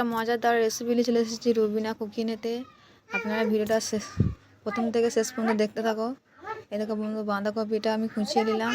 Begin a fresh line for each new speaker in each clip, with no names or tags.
একটা মজাদার রেসিপি নিয়ে চলে এসেছি রুবিনা কুকিনেতে আপনারা ভিডিওটা শেষ প্রথম থেকে শেষ পর্যন্ত দেখতে থাকো। এ দেখো বন্ধু বাঁধাকপিটা আমি খুঁচিয়ে নিলাম।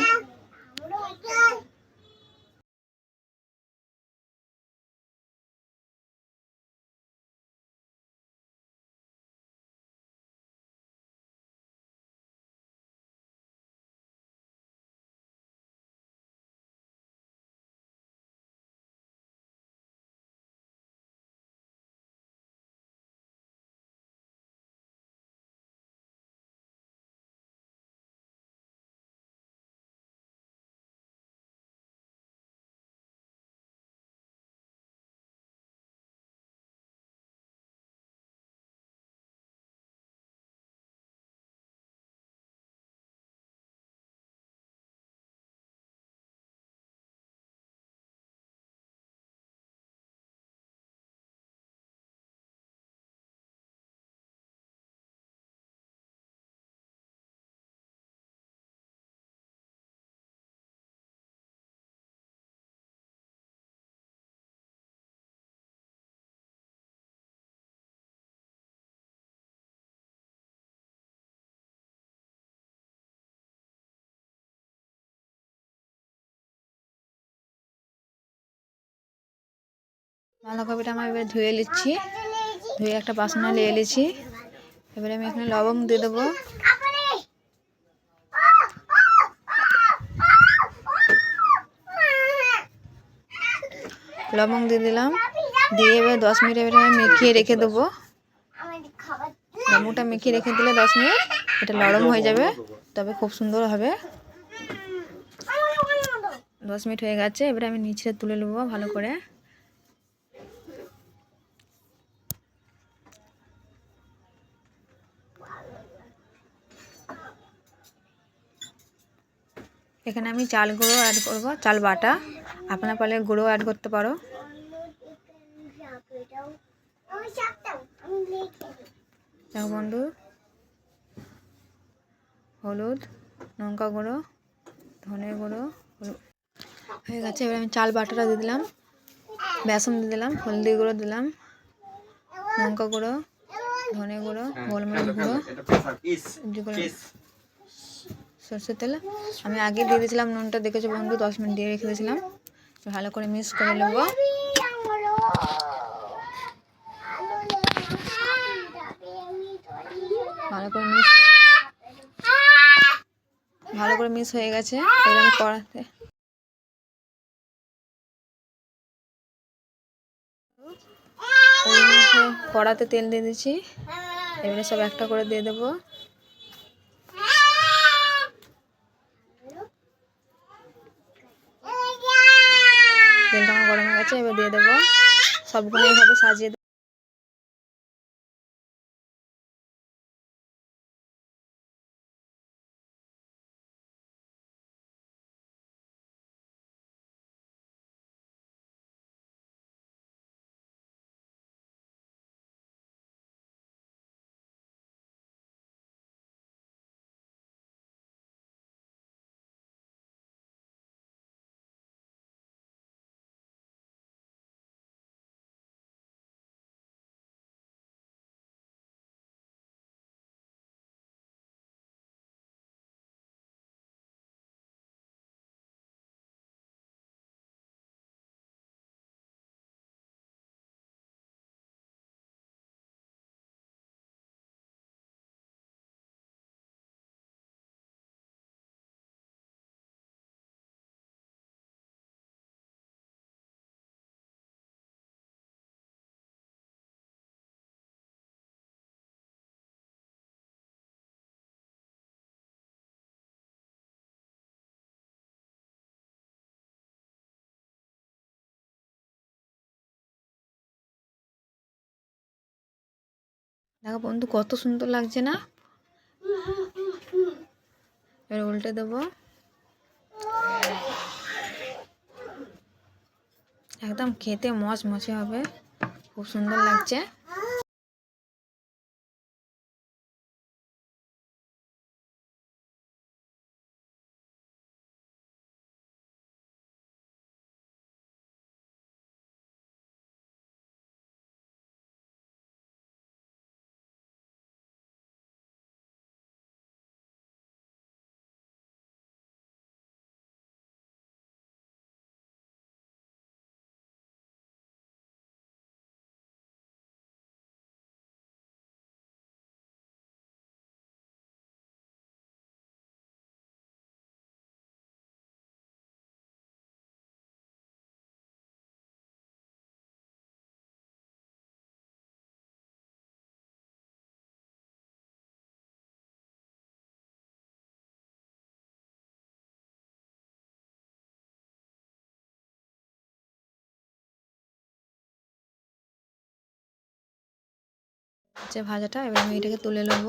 বাঁধাকপিটা আমি এবার ধুয়ে নিচ্ছি। ধুয়ে একটা বাসনে নিয়ে নিয়েছি এবারে আমি এখানে লবঙ্গ দিয়ে দেবো। লবঙ্গ দিয়ে দিলাম। দিয়ে এবার দশ মিনিট এবারে আমি মেখিয়ে রেখে দেবো। লবণটা মেখিয়ে রেখে দিলে দশ মিনিট এটা নরম হয়ে যাবে, তবে খুব সুন্দর হবে। দশ মিনিট হয়ে গেছে, এবারে আমি নিচে তুলে নেব ভালো করে। এখানে আমি চাল গুঁড়ো অ্যাড করব চাল বাটা। আপনার পালে গুঁড়ো অ্যাড করতে পারো। দেখো বন্ধু হলুদ লঙ্কা গুঁড়ো ধনে গুঁড়ো হয়ে গেছে। এবার আমি চাল বাটাটা দিয়ে দিলাম বেসন দিয়ে দিলাম হলদি গুঁড়ো দিলাম লঙ্কা গুঁড়ো ধনে গুঁড়ো গোলমরিচ গুঁড়ো সরষের তেল। আমি আগে দিয়ে দিয়েছিলাম নুনটা দেখেছ বন্ধু, দশ মিনিট দিয়ে রেখে দিয়েছিলাম। ভালো করে মিক্স করে নেব। ভালো করে মিক্স ভালো করে মিক্স হয়ে গেছে। এবার আমি কড়াতে কড়াতে তেল দিয়ে দিচ্ছি। এবারে সব একটা করে দিয়ে দেবো তেলটা গেছে এবার দিয়ে দেবো। সবগুলো এইভাবে সাজিয়ে দেখো বন্ধু, কত সুন্দর লাগছে না? এবার উল্টে দেবো। একদম খেতে মজ মজে হবে। খুব সুন্দর লাগছে। হচ্ছে ভাজাটা, এবার আমি এটাকে তুলে নেব।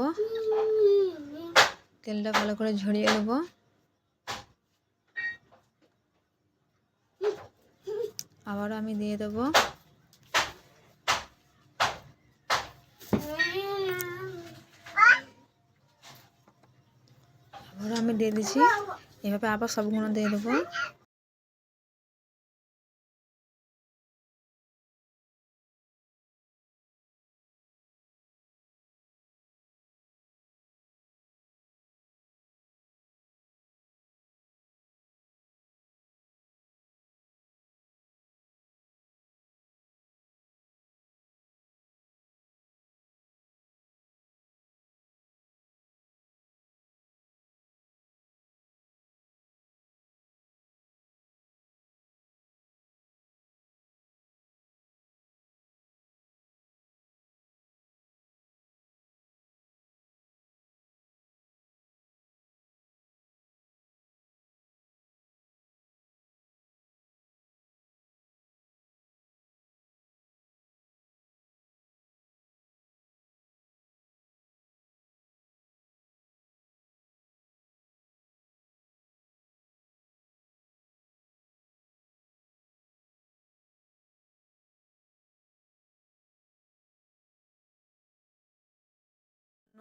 তেলটা ভালো করে ঝরিয়ে নেব। আবারও আমি দিয়ে দেবো। আবারও আমি দিয়ে দিচ্ছি। এভাবে আবার সবগুলো দিয়ে দেবো।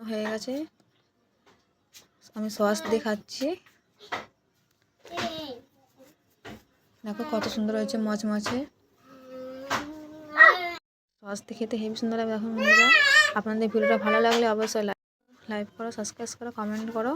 হয়ে গেছে। আমি সস দিয়ে খাচ্ছি দেখো কত সুন্দর হয়েছে মচমচে। সস দিয়ে খেতে হেভি সুন্দর লাগবে দেখো বন্ধুরা। আপনাদের ভিডিওটা ভালো লাগলে অবশ্যই লাইক করো সাবস্ক্রাইব করো কমেন্ট করো।